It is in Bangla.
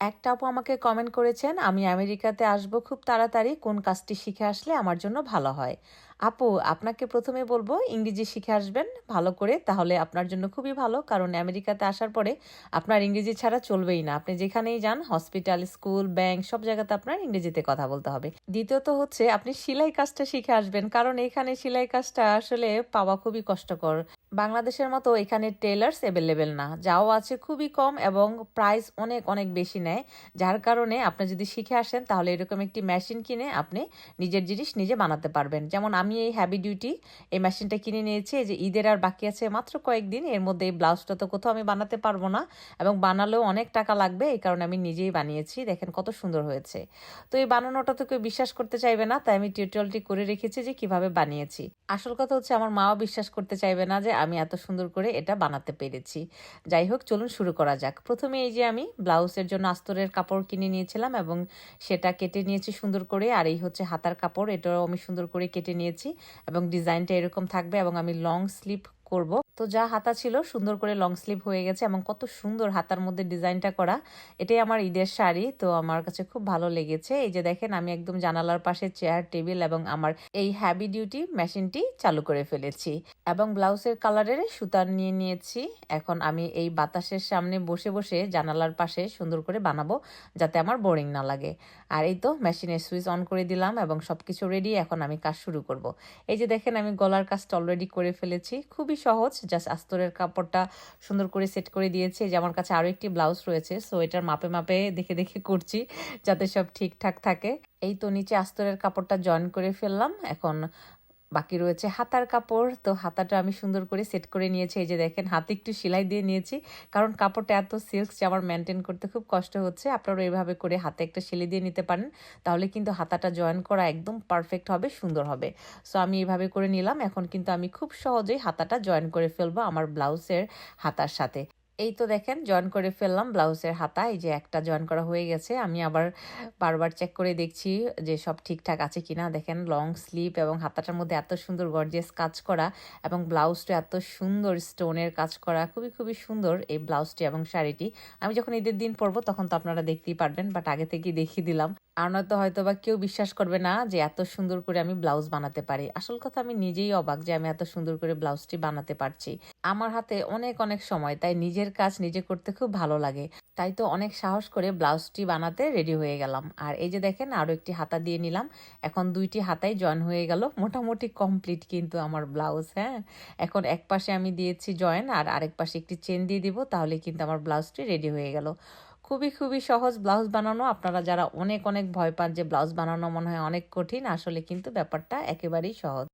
একটা আপু আমাকে কমেন্ট করেছেন, আমি আমেরিকাতে আসব, খুব তাড়াতাড়ি। কোন কাজটি শিখে আসলে আমার জন্য ভালো হয়? আপু, আপনাকে প্রথমে বলব, ইংরেজি শিখে আসবেন ভালো করে, তাহলে আপনার জন্য খুবই ভালো, কারণ আমেরিকাতে আসার পরে আপনার ইংরেজি ছাড়া চলবেই না। আপনি যেখানেই যান হসপিটাল স্কুল ব্যাংক সব জায়গাতে আপনার ইংরেজিতে কথা বলতে হবে। দ্বিতীয়ত হচ্ছে, আপনি সেলাই কাজটা শিখে আসবেন, কারণ এখানে সেলাই কাজটা আসলে পাওয়া খুবই কষ্টকর। বাংলাদেশের মতো এখানে টেলার্স অ্যাভেলেবেল না। যাও আছে খুবই কম এবং প্রাইস অনেক অনেক বেশি নেয়। যার কারণে আপনি যদি শিখে আসেন, তাহলে এরকম একটি মেশিন কিনে আপনি নিজের জিনিস নিজে বানাতে পারবেন। যেমন আমি এই হ্যাবি ডিউটি এই মেশিনটা কিনে নিয়েছি। যে ঈদের আর বাকি আছে মাত্র কয়েকদিন, এর মধ্যে এই ব্লাউজটা তো কোথাও আমি বানাতে পারব না এবং বানালেও অনেক টাকা লাগবে, এই কারণে আমি নিজেই বানিয়েছি। দেখেন কত সুন্দর হয়েছে। তো এই বানানোটা তো কেউ বিশ্বাস করতে চাইবে না, তাই আমি টিউটোরিয়ালটি করে রেখেছি যে কীভাবে বানিয়েছি। আসল কথা হচ্ছে আমার মাও বিশ্বাস করতে চাইবে না যে আমি এত সুন্দর করে এটা বানাতে পেরেছি। যাই হোক, চলুন শুরু করা যাক। প্রথমে এই যে আমি ব্লাউজের জন্য আস্তরের কাপড় কিনে নিয়েছিলাম এবং সেটা কেটে নিয়েছি সুন্দর করে, আর এই হচ্ছে হাতার কাপড়, এটাও আমি সুন্দর করে কেটে নিয়েছি। এবং ডিজাইনটা এরকম থাকবে এবং আমি লং স্লিপ করব। তো যা হাতা ছিল সুন্দর করে লং স্লিভ হয়ে গেছে এবং কত সুন্দর হাতার মধ্যে ডিজাইনটা করা। এটাই আমার ঈদের শাড়ি, তো আমার কাছে খুব ভালো লেগেছে। এই যে দেখেন, আমি একদম জানালার পাশে চেয়ার টেবিল এবং আমার এই হ্যাবি ডিউটি মেশিনটি চালু করে ফেলেছি এবং ব্লাউজের কালারের সুতার নিয়ে নিয়েছি। এখন আমি এই বাতাসের সামনে বসে বসে জানালার পাশে সুন্দর করে বানাবো যাতে আমার বোরিং না লাগে। আর এই তো মেশিনের সুইচ অন করে দিলাম এবং সব কিছু রেডি এখন আমি কাজ শুরু করব। এই যে দেখেন, আমি গলার কাজটা অলরেডি করে ফেলেছি। খুবই সহজ জাস্ট আস্তরের কাপড়টা সুন্দর করে সেট করে দিয়েছি। যে আমার কাছে আরও একটি ব্লাউজ রয়েছে সো এটার মাপে মাপে দেখে দেখে করছি, যাতে সব ঠিকঠাক থাকে। এই তো নিচে আস্তরের কাপড়টা জয়েন করে ফেললাম। এখন বাকি রয়েছে হাতার কাপড়। তো হাতাটা আমি সুন্দর করে সেট করে নিয়েছি। এই যে দেখেন, হাতে একটু সেলাই দিয়ে নিয়েছি। কারণ কাপড়টা এত সিল্ক যে আমার মেনটেন করতে খুব কষ্ট হচ্ছে। আপনারা এইভাবে করে হাতে একটা সেলাই দিয়ে নিতে পারেন। তাহলে কিন্তু হাতাটা জয়েন করা একদম পারফেক্ট হবে, সুন্দর হবে। সো আমি এইভাবে করে নিলাম। এখন কিন্তু আমি খুব সহজেই হাতাটা জয়েন করে ফেলব আমার ব্লাউজের হাতার সাথে। এই তো দেখেন জয়েন করে ফেললাম ব্লাউজের হাতা, এই যে একটা জয়েন করা হয়ে গেছে। আমি আবার বারবার চেক করে দেখছি যে সব ঠিকঠাক আছে কিনা। দেখেন লং স্লিপ এবং হাতাটার মধ্যে এত সুন্দর গর্জিয়াস কাজ করা এবং ব্লাউজটা এত সুন্দর স্টোনের কাজ করা। খুবই খুবই সুন্দর এই ব্লাউজটি এবং শাড়িটি। আমি যখন ঈদের দিন পরবো, তখন তো আপনারা দেখতেই পারবেন বাট আগে থেকেই দেখিয়ে দিলাম। আর নয়তো হয়তো বা কেউ বিশ্বাস করবে না যে এত সুন্দর করে আমি ব্লাউজ বানাতে পারি। আসল কথা আমি নিজেই অবাক যে আমি এত সুন্দর করে ব্লাউজটি বানাতে পারছি। আমার হাতে অনেক অনেক সময়, তাই নিজের কাজ নিজে করতে খুব ভালো লাগে। তাই তো অনেক সাহস করে ব্লাউজটি বানাতে রেডি হয়ে গেলাম। আর এই যে দেখেন আরও একটি হাতা দিয়ে নিলাম। এখন দুইটি হাতাই জয়েন হয়ে গেল। মোটামুটি কমপ্লিট কিন্তু আমার ব্লাউজ হ্যাঁ? এখন এক পাশে আমি দিয়েছি জয়েন আর আরেক পাশে একটি চেন দিয়ে দিব, তাহলে কিন্তু আমার ব্লাউজটি রেডি হয়ে গেল। খুবই খুবই সহজ ব্লাউজ বানানো। আপনারা যারা অনেক অনেক ভয় পান যে ব্লাউজ বানানো মনে হয় অনেক কঠিন, আসলে কিন্তু ব্যাপারটা একেবারেই সহজ।